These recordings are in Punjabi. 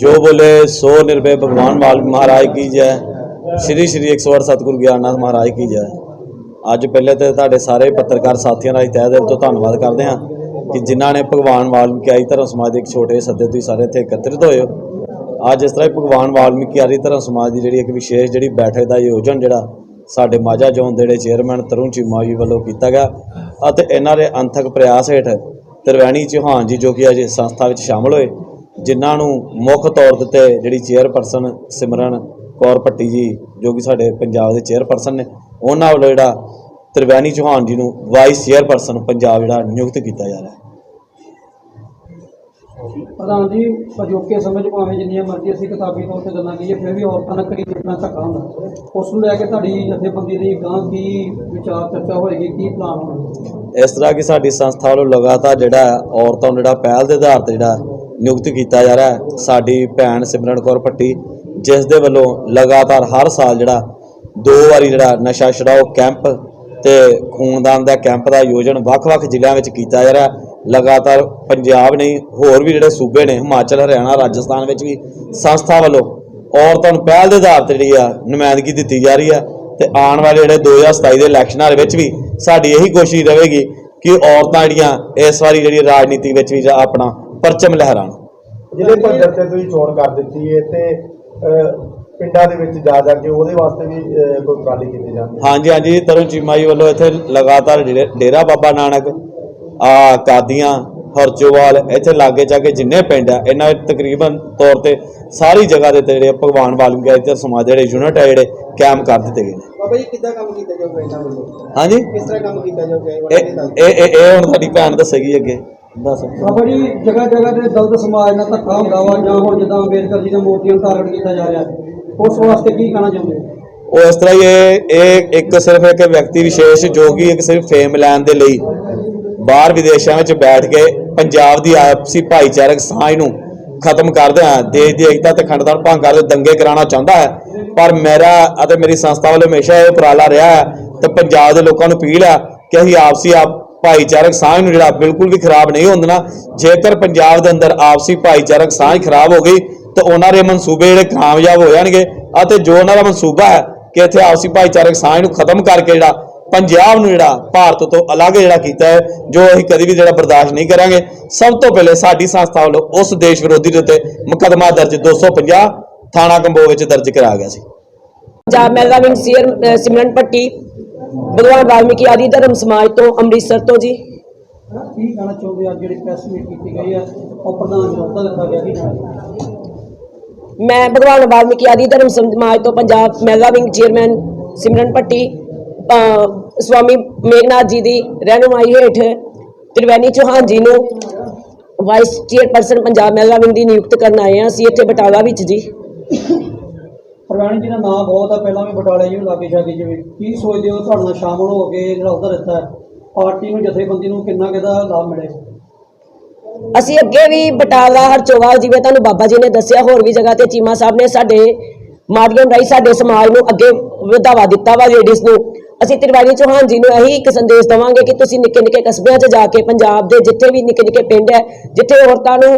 ਜੋ ਬੋਲੇ, ਸੋ ਨਿਰਭੈ ਭਗਵਾਨ ਵਾਲਮੀਕ ਮਹਾਰਾਜ ਕੀ ਜੈ। ਸ਼੍ਰੀ ਸ਼੍ਰੀ 108 ਸਤਿਗੁਰੂ ਗਿਆਨਨਾਥ ਮਹਾਰਾਜ ਕੀ ਜੈ। ਅੱਜ ਪਹਿਲੇ ਤੇ ਤੁਹਾਡੇ ਸਾਰੇ ਪੱਤਰਕਾਰ ਸਾਥੀਆਂ ਦਾ ਤਹਿ ਦਿਲ ਤੋਂ ਧੰਨਵਾਦ ਕਰਦੇ ਹਾਂ ਕਿ ਜਿਨ੍ਹਾਂ ਨੇ ਭਗਵਾਨ ਵਾਲਮੀਕੀ ਆਈ ਧਰਮ ਸਮਾਜ ਦੇ ਇੱਕ ਛੋਟੇ ਸੱਦੇ ਤੁਸੀਂ ਸਾਰੇ ਇੱਥੇ ਇਕੱਤਰਿਤ ਹੋਏ ਹੋ। ਅੱਜ ਇਸ ਤਰ੍ਹਾਂ ਹੀ ਭਗਵਾਨ ਵਾਲਮੀਕੀ ਆਈ ਧਰਮ ਸਮਾਜ ਦੀ ਜਿਹੜੀ ਇੱਕ ਵਿਸ਼ੇਸ਼ ਜਿਹੜੀ ਬੈਠਕ ਦਾ ਆਯੋਜਨ ਜਿਹੜਾ ਸਾਡੇ ਮਾਝਾ ਜ਼ੋਨ ਦੇ ਜਿਹੜੇ ਚੇਅਰਮੈਨ ਤਰੁਣ ਚੀਮਾ ਜੀ ਵੱਲੋਂ ਕੀਤਾ ਗਿਆ ਅਤੇ ਇਹਨਾਂ ਦੇ ਅੰਥਕ ਪ੍ਰਯਾਸ ਹੇਠ ਤਰਵੈਣੀ ਚੌਹਾਨ ਜੀ ਜੋ ਕਿ ਅੱਜ ਸੰਸਥਾ ਵਿੱਚ ਸ਼ਾਮਲ ਹੋਏ ਜਿਨ੍ਹਾਂ ਨੂੰ ਮੁੱਖ ਤੌਰ ਤੇ ਜਿਹੜੀ ਚੇਅਰਪਰਸਨ ਸਿਮਰਨ ਕੌਰ ਭੱਟੀ ਜੀ ਜੋ ਕਿ ਸਾਡੇ ਪੰਜਾਬ ਦੇ ਚੇਅਰਪਰਸਨ ਨੇ ਉਹਨਾਂ ਵੱਲੋਂ ਜਿਹੜਾ ਤਰਵੈਣੀ ਚੌਹਾਨ ਜੀ ਨੂੰ ਵਾਈਸ ਚੇਅਰਪਰਸਨ ਪੰਜਾਬ ਜਿਹੜਾ ਨਿਯੁਕਤ ਕੀਤਾ ਜਾ ਰਿਹਾ ਹੈ। ਪ੍ਰਧਾਨ ਜੀ ਅਜੋਕੇ ਸਮੇਂ 'ਚ ਭਾਵੇਂ ਜਿੰਨੀਆਂ ਮਰਜ਼ੀ ਅਸੀਂ ਕਿਤਾਬੀ ਤੌਰ ਤੇ ਗੱਲਾਂ ਕਰੀਏ ਫਿਰ ਵੀ ਔਰਤਾਂ ਨਾਲ ਕਰੀ ਜਿੰਨਾ ਧੱਕਾ ਹੁੰਦਾ। ਉਸ ਨੂੰ ਲੈ ਕੇ ਤੁਹਾਡੀ ਜਥੇਬੰਦੀ ਦੀ ਗਾਂ ਕੀ ਵਿਚਾਰ ਚਰਚਾ ਹੋਏਗੀ ਕੀ ਪਲਾਨ ਹੋਣਾ ਇਸ ਤਰ੍ਹਾਂ ਕਿ ਸਾਡੀ ਸੰਸਥਾ ਵੱਲੋਂ ਲਗਾਤਾਰ ਜਿਹੜਾ ਔਰਤਾਂ ਨੂੰ ਜਿਹੜਾ ਪਹਿਲ ਦੇ ਆਧਾਰ ਤੇ ਜਿਹੜਾ ਨਿਯੁਕਤ ਕੀਤਾ ਜਾ ਰਿਹਾ ਹੈ। ਸਾਡੀ ਭੈਣ ਸਿਮਰਨ ਕੌਰ ਭੱਟੀ, ਜਿਸ ਦੇ ਵੱਲੋਂ ਲਗਾਤਾਰ ਹਰ ਸਾਲ ਜਿਹੜਾ ਦੋ ਵਾਰੀ ਜਿਹੜਾ ਨਸ਼ਾ ਛਡਾਓ ਕੈਂਪ ਤੇ ਖੂਨਦਾਨ ਦਾ ਕੈਂਪ ਦਾ ਆਯੋਜਨ ਵੱਖ-ਵੱਖ ਜ਼ਿਲ੍ਹਿਆਂ ਵਿੱਚ ਕੀਤਾ ਜਾ ਰਿਹਾ ਲਗਾਤਾਰ ਪੰਜਾਬ ਨਹੀਂ, ਹੋਰ ਵੀ ਜਿਹੜੇ ਸੂਬੇ ਨੇ, ਹਿਮਾਚਲ, ਹਰਿਆਣਾ, ਰਾਜਸਥਾਨ ਵਿੱਚ ਵੀ ਸੰਸਥਾ ਵੱਲੋਂ ਔਰਤਾਂ ਨੂੰ ਪਹਿਲ ਦੇ ਆਧਾਰ ਤੇ ਜਿਹੜੀ ਆ ਨੁਮਾਇੰਦਗੀ ਦਿੱਤੀ ਜਾ ਰਹੀ ਹੈ ਤੇ ਆਉਣ ਵਾਲੇ ਜਿਹੜੇ 2027 ਦੇ ਇਲੈਕਸ਼ਨਾਂ ਦੇ ਵਿੱਚ ਵੀ ਸਾਡੀ ਇਹੀ ਕੋਸ਼ਿਸ਼ ਰਹੇਗੀ ਕਿ ਔਰਤਾਂ ਜਿਹੜੀਆਂ ਇਸ ਵਾਰੀ ਜਿਹੜੀ ਰਾਜਨੀਤੀ ਵਿੱਚ ਵੀ ਜਾ- ਆਪਣਾ ਪਰਚਮ ਲਹਿਰਾਣ ਜ਼ਿਲ੍ਹੇ ਪੱਧਰ ਤੇ ਤੁਸੀਂ ਚੋਣ ਕਰ ਦਿੱਤੀ ਹੈ ਤੇ ਪਿੰਡਾਂ ਦੇ ਵਿੱਚ ਜਾ ਜਾ ਕੇ ਉਹਦੇ ਵਾਸਤੇ ਵੀ ਕੋਈ ਉਪਰਾਲੇ ਕੀਤੇ ਜਾਂਦੇ ਹਾਂਜੀ ਹਾਂਜੀ ਤਰੁਣ ਚੀਮਾ ਜੀ ਵੱਲੋਂ ਇੱਥੇ ਲਗਾਤਾਰ ਜਿਹੜੇ ਡੇਰਾ ਬਾਬਾ ਨਾਨਕ ਆ ਕਾਦੀਆਂ ਹਰਚੋਵਾਲ ਇੱਥੇ ਲਾਗੇ ਜਾ ਕੇ ਜਿੰਨੇ ਪਿੰਡ ਆ ਇਹਨਾਂ ਤਕਰੀਬਨ ਤੌਰ ਤੇ ਸਾਰੀ ਜਗ੍ਹਾ ਦੇ ਤੇ ਜਿਹੜੇ ਭਗਵਾਨ ਵਾਲਮੀਕੀ ਇੱਧਰ ਸਮਾਜ ਦੇ ਜਿਹੜੇ ਯੂਨਿਟ ਆ ਜਿਹੜੇ ਕੈਂਪ ਕਰ ਦਿੱਤੇ ਗਏ ਨੇ। ਬਾਬਾ ਜੀ ਕਿੱਦਾਂ ਕੰਮ ਕੀਤਾ ਜਾਊਗਾ ਇਹਨਾਂ ਵੱਲੋਂ? ਹਾਂਜੀ? ਕਿਸ ਤਰ੍ਹਾਂ ਕੰਮ ਕੀਤਾ ਜਾਊਗਾ ਇਹ ਇਹ ਇਹ ਇਹ ਹੁਣ ਸਾਡੀ ਭੈਣ ਦੱਸੇਗੀ ਅੱਗੇ। ਦੱਸ। ਬਾਬਾ ਜੀ ਜਗ੍ਹਾ ਜਗ੍ਹਾ ਤੇ ਦਲਤ ਸਮਾਜ ਨਾਲ ਧੱਕਾ ਹੁੰਦਾ ਵਾ ਜਾਂ ਹੁਣ ਜਿੱਦਾਂ ਅੰਬੇਦਕਰ ਜੀ ਦੀਆਂ ਮੂਰਤੀਆਂ ਨੂੰ ਟਾਰਗੇਟ ਕੀਤਾ ਜਾ ਰਿਹਾ। ਹੈ ਉਸ ਵਾਸਤੇ ਕੀ ਕਹਿਣਾ ਚਾਹੁੰਦੇ ਹੋ? ਉਹ ਇਸ ਤਰ੍ਹਾਂ ਹੀ ਇਹ ਇਹ ਇੱਕ ਸਿਰਫ ਇੱਕ ਵਿਅਕਤੀ ਵਿਸ਼ੇਸ਼ ਜੋ ਕਿ ਇੱਕ ਸਿਰਫ ਫੇਮ ਲੈਣ ਦੇ ਲਈ ਬਾਹਰ ਵਿਦੇਸ਼ਾਂ ਵਿੱਚ ਬੈਠ ਕੇ ਪੰਜਾਬ ਦੀ ਆਪਸੀ ਭਾਈਚਾਰਕ ਸਾਂਝ ਨੂੰ ਖਤਮ ਕਰਦੇ ਆ ਦੇਸ਼ ਦੀ ਏਕਤਾ ਤੇ ਅਖੰਡਤਾ ਨੂੰ ਭੰਗ ਕਰਦੇ ਦੰਗੇ ਕਰਾਉਣਾ ਚਾਹੁੰਦਾ ਹੈ। ਪਰ ਮੇਰਾ ਅਤੇ ਮੇਰੀ ਸੰਸਥਾ ਵੱਲੋਂ ਹਮੇਸ਼ਾ ਇਹ ਉਪਰਾਲਾ ਰਿਹਾ ਹੈ ਤੇ ਪੰਜਾਬ ਦੇ ਲੋਕਾਂ ਨੂੰ ਅਪੀਲ ਹੈ ਕਿ ਅਸੀਂ ਆਪਸੀ ਆਪ ਭਾਈਚਾਰਕ ਸਾਂਝ ਨੂੰ ਜਿਹੜਾ ਬਿਲਕੁਲ ਵੀ ਖਰਾਬ ਨਹੀਂ ਹੋਣ ਜੇਕਰ ਪੰਜਾਬ ਦੇ ਅੰਦਰ ਆਪਸੀ ਭਾਈਚਾਰਕ ਸਾਂਝ ਖਰਾਬ ਹੋ ਗਈ, ਤਾਂ ਉਹਨਾਂ ਦੇ ਮਨਸੂਬੇ ਜਿਹੜੇ ਕਾਮਯਾਬ ਹੋ ਜਾਣਗੇ ਅਤੇ ਜੋ ਉਹਨਾਂ ਦਾ ਮਨਸੂਬਾ ਹੈ ਕਿ ਇੱਥੇ ਆਪਸੀ ਭਾਈਚਾਰਕ ਸਾਂਝ ਨੂੰ ਖਤਮ ਕਰਕੇ ਜਿਹੜਾ ਪੰਜਾਬ ਨੂੰ ਜਿਹੜਾ ਭਾਰਤ ਤੋਂ ਅਲੱਗ ਜਿਹੜਾ ਕੀਤਾ ਹੈ, ਜੋ ਅਸੀਂ ਕਦੀ ਵੀ ਜਿਹੜਾ ਬਰਦਾਸ਼ਤ ਨਹੀਂ ਕਰਾਂਗੇ। ਸਭ ਤੋਂ ਪਹਿਲੇ ਸਾਡੀ ਸੰਸਥਾ ਵੱਲੋਂ ਉਸ ਦੇਸ਼ ਵਿਰੋਧੀ ਦੇ ਉੱਤੇ ਮੁਕੱਦਮਾ ਦਰਜ 250 ਥਾਣਾ ਕੰਬੋ ਵਿੱਚ ਦਰਜ ਕਰਾਇਆ ਗਿਆ ਸੀ। ਪੰਜਾਬ ਮਹਿਲਾ ਵਿੰਗ ਸੀਅਰ ਸਿਮਰਨ ਪੱਟੀ ਭਗਵਾਨ ਵਾਲਮੀਕੀ ਆਦਿ ਧਰਮ ਸਮਾਜ ਤੋਂ ਅੰਮ੍ਰਿਤਸਰ ਤੋਂ ਜੀ। ਕੀ ਕਹਿਣਾ ਚਾਹੁੰਦੇ ਆ ਜਿਹੜੀ ਪ੍ਰੈਸ ਮੀਟ ਕੀਤੀ ਗਈ ਹੈ ਉਹ ਪ੍ਰਧਾਨ ਜੀ ਅਹੁਦਾ ਦਿੱਤਾ ਗਿਆ ਕਹਿਣਾ ਮੈਂ ਭਗਵਾਨ ਵਾਲਮੀਕੀ ਆਦਿ ਧਰਮ ਸਮਾਜ ਤੋਂ ਪੰਜਾਬ ਮਹਿਲਾ ਵਿੰਗ ਚੇਅਰਮੈਨ ਸਿਮਰਨ ਪੱਟੀ ਸਵਾਮੀ ਜੀ ਦੀ ਰਹਿਨੁਮਾਈ ਹੇਠ ਤ੍ਰਿਵੇਣੀ ਚੌਹਾਨ ਜੀ ਨੂੰ ਵਾਈਸ ਚੇਅਰਪਰਸਨ ਪੰਜਾਬ ਮਹਿਲਾ ਵਿੰਗ ਦੀ ਨਿਯੁਕਤ ਕਰਨ ਆਏ ਹਾਂ। ਅਸੀਂ ਇੱਥੇ ਬਟਾਲਾ ਵਿੱਚ ਜੀ। ਪ੍ਰਵਾਣੀ ਜੀ ਦਾ ਨਾਮ ਬਹੁਤ ਆ, ਪਹਿਲਾਂ ਵੀ ਬਟਾਲੇ ਜੀ ਲਾਗੇ ਛਾਗੇ ਜਿਵੇਂ ਕੀ ਸੋਚਦੇ ਹੋ ਤੁਹਾਡੇ ਨਾਲ ਸ਼ਾਮਲ ਹੋ ਕੇ ਜਿਹੜਾ ਅਹੁਦਾ ਦਿੱਤਾ ਹੈ? ਪਾਰਟੀ ਨੂੰ, ਜਥੇਬੰਦੀ ਨੂੰ ਕਿੰਨਾ ਕਿਹਦਾ ਲਾਭ ਮਿਲੇ ਅਸੀਂ ਅੱਗੇ ਵੀ ਬਟਾਲਾ, ਹਰਚੋਵਾਲ ਜਿਵੇਂ ਤੁਹਾਨੂੰ ਬਾਬਾ ਜੀ ਨੇ ਦੱਸਿਆ, ਹੋਰ ਵੀ ਜਗ੍ਹਾ ਤੇ ਚੀਮਾ ਸਾਹਿਬ ਨੇ ਸਾਡੇ ਮਾਧਿਅਮ ਰਾਹੀਂ ਸਾਡੇ ਸਮਾਜ ਨੂੰ ਅੱਗੇ ਵਧਾਵਾ ਦਿੱਤਾ ਵਾ ਲੇਡੀਜ਼ ਨੂੰ। ਅਸੀਂ ਤਿਰਵਾਣੀ ਚੌਹਾਨ ਜੀ ਨੂੰ ਇਹੀ ਇੱਕ ਸੰਦੇਸ਼ ਦਵਾਂਗੇ ਕਿ ਤੁਸੀਂ ਨਿੱਕੇ ਨਿੱਕੇ ਕਸਬਿਆਂ 'ਚ ਜਾ ਕੇ ਪੰਜਾਬ ਦੇ ਜਿੱਥੇ ਵੀ ਨਿੱਕੇ ਨਿੱਕੇ ਪਿੰਡ ਹੈ, ਜਿੱਥੇ ਔਰਤਾਂ ਨੂੰ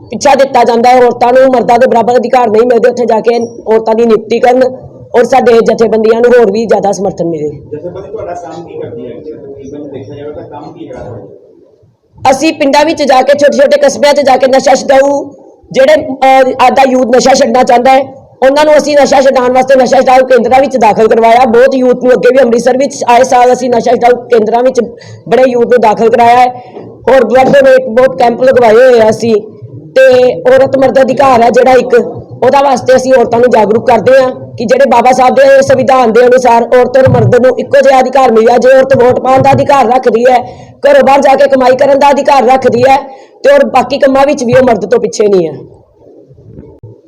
ਪਿੱਛਾ ਦਿੱਤਾ ਜਾਂਦਾ ਹੈ ਔਰਤਾਂ ਨੂੰ ਮਰਦਾਂ ਦੇ ਬਰਾਬਰ ਅਧਿਕਾਰ ਨਹੀਂ ਮਿਲਦੇ ਉੱਥੇ ਜਾ ਕੇ ਔਰਤਾਂ ਦੀ ਨਿਯੁਕਤੀ ਕਰਨ ਔਰ ਸਾਡੇ ਜਥੇਬੰਦੀਆਂ ਨੂੰ ਹੋਰ ਵੀ ਜ਼ਿਆਦਾ ਸਮਰਥਨ ਮਿਲੇ। ਜਥੇਬੰਦੀ ਤੁਹਾਡਾ ਕੰਮ ਕੀ ਕਰਦੀ ਹੈ? ਤਕਰੀਬਨ ਦੇਖਿਆ ਜਾਵੇ ਤਾਂ ਕੰਮ ਕੀ ਹੈ? ਅਸੀਂ ਪਿੰਡਾਂ ਵਿੱਚ ਜਾ ਕੇ ਛੋਟੇ ਛੋਟੇ ਕਸਬਿਆਂ 'ਚ ਜਾ ਕੇ ਨਸ਼ਾ ਛਡਾਊ ਜਿਹੜੇ ਆਦਾ ਯੂਥ ਨਸ਼ਾ ਛੱਡਣਾ ਚਾਹੁੰਦਾ ਹੈ ਉਹਨਾਂ ਨੂੰ ਅਸੀਂ ਨਸ਼ਾ ਛਡਾਉਣ ਵਾਸਤੇ ਨਸ਼ਾ ਛਡਾਊ ਕੇਂਦਰਾਂ ਵਿੱਚ ਦਾਖਲ ਕਰਵਾਇਆ। ਬਹੁਤ ਯੂਥ ਨੂੰ ਅੱਗੇ ਵੀ ਅੰਮ੍ਰਿਤਸਰ ਵਿੱਚ ਆਏ ਸਾਲ ਅਸੀਂ ਨਸ਼ਾ ਛਡਾਊ ਕੇਂਦਰਾਂ ਵਿੱਚ ਬੜੇ ਯੂਥ ਨੂੰ ਦਾਖਲ ਕਰਾਇਆ ਹੈ। ਹੋਰ ਬਲੱਡ ਡੋਨੇਟ ਬਹੁਤ ਕੈਂਪ ਲਗਵਾਏ ਹੋਏ ਆ ਅਸੀਂ। ਤੇ ਔਰਤ ਮਰਦ ਅਧਿਕਾਰ ਹੈ ਜਿਹੜਾ ਇੱਕ ਉਹਦਾ ਵਾਸਤੇ ਅਸੀਂ ਔਰਤਾਂ ਨੂੰ ਜਾਗਰੂਕ ਕਰਦੇ ਹਾਂ ਕਿ ਜਿਹੜੇ ਬਾਬਾ ਸਾਹਿਬ ਦੇ ਸੰਵਿਧਾਨ ਦੇ ਅਨੁਸਾਰ ਔਰਤ ਔਰ ਮਰਦ ਨੂੰ ਇੱਕੋ ਜਿਹਾ ਅਧਿਕਾਰ ਮਿਲਿਆ ਜੇ ਔਰਤ ਵੋਟ ਪਾਉਣ ਦਾ ਅਧਿਕਾਰ ਰੱਖਦੀ ਹੈ ਘਰੋਂ ਬਾਹਰ ਜਾ ਕੇ ਕਮਾਈ ਕਰਨ ਦਾ ਅਧਿਕਾਰ ਰੱਖਦੀ ਹੈ ਤੇ ਔਰ ਬਾਕੀ ਕੰਮਾਂ ਵਿੱਚ ਵੀ ਉਹ ਮਰਦ ਤੋਂ ਪਿੱਛੇ ਨਹੀਂ ਹੈ।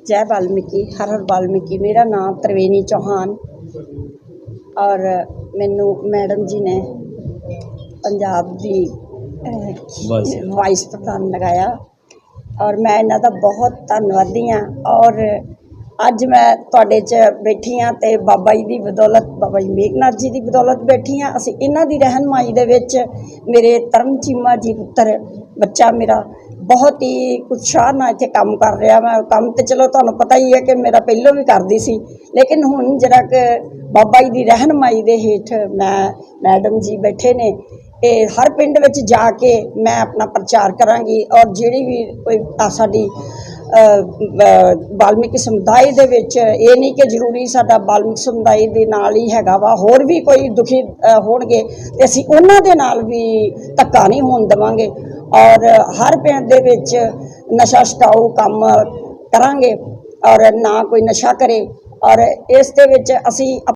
ਜੈ ਵਾਲਮੀਕੀ ਹਰ ਹਰ ਵਾਲਮੀਕੀ। ਮੇਰਾ ਨਾਮ ਤ੍ਰਿਵੇਣੀ ਚੌਹਾਨ ਔਰ ਮੈਨੂੰ ਮੈਡਮ ਜੀ ਨੇ ਪੰਜਾਬ ਦੀ ਵਾਈਸ ਪ੍ਰਧਾਨ ਲਗਾਇਆ। ਔਰ ਮੈਂ ਇਹਨਾਂ ਦਾ ਬਹੁਤ ਧੰਨਵਾਦੀ ਹਾਂ। ਔਰ ਅੱਜ ਮੈਂ ਤੁਹਾਡੇ 'ਚ ਬੈਠੀ ਹਾਂ ਤੇ ਬਾਬਾ ਜੀ ਦੀ ਬਦੌਲਤ, ਬਾਬਾ ਜੀ ਮੇਘਨਾਥ ਜੀ ਦੀ ਬਦੌਲਤ ਬੈਠੀ ਹਾਂ। ਅਸੀਂ ਇਹਨਾਂ ਦੀ ਰਹਿਨਮਾਈ ਦੇ ਵਿੱਚ ਮੇਰੇ ਤਰਮ ਚੀਮਾ ਜੀ ਪੁੱਤਰ ਬੱਚਾ ਮੇਰਾ ਬਹੁਤ ਹੀ ਉਤਸ਼ਾਹ ਨਾਲ ਇੱਥੇ ਕੰਮ ਕਰ ਰਿਹਾ ਮੈਂ ਕੰਮ ਤੇ ਚਲੋ ਤੁਹਾਨੂੰ ਪਤਾ ਹੀ ਹੈ ਕਿ ਮੇਰਾ ਪਹਿਲੋਂ ਵੀ ਕਰਦੀ ਸੀ, ਲੇਕਿਨ ਹੁਣ ਜਿਹੜਾ ਕਿ ਬਾਬਾ ਜੀ ਦੀ ਰਹਿਨਮਾਈ ਦੇ ਹੇਠ ਮੈਂ ਮੈਡਮ ਜੀ ਬੈਠੇ ਨੇ। ਇਹ ਹਰ ਪਿੰਡ ਵਿੱਚ ਜਾ ਕੇ ਮੈਂ ਆਪਣਾ ਪ੍ਰਚਾਰ ਕਰਾਂਗੀ ਔਰ ਜਿਹੜੀ ਵੀ ਕੋਈ ਸਾਡੀ ਅ, ਸਮੁਦਾਇ ਦੇ ਵਿੱਚ ਇਹ ਨਹੀਂ ਕਿ ਜ਼ਰੂਰੀ ਸਾਡਾ ਬਾਲਮਿਕ ਸਮੁਦਾਇ ਦੇ ਨਾਲ ਹੀ ਹੈਗਾ ਵਾ ਹੋਰ ਵੀ ਕੋਈ ਦੁਖੀ ਹੋਣਗੇ ਤੇ ਅਸੀਂ ਉਹਨਾਂ ਦੇ ਨਾਲ ਵੀ ਧੱਕਾ ਨਹੀਂ ਹੋਣ ਦੇਵਾਂਗੇ ਔਰ ਹਰ ਪਿੰਡ ਦੇ ਵਿੱਚ ਨਸ਼ਾ ਛਡਾਊ ਕੰਮ ਕਰਾਂਗੇ ਔਰ ਨਾ ਕੋਈ ਨਸ਼ਾ ਕਰੇ ਔਰ ਇਸ ਦੇ ਵਿੱਚ ਅਸੀਂ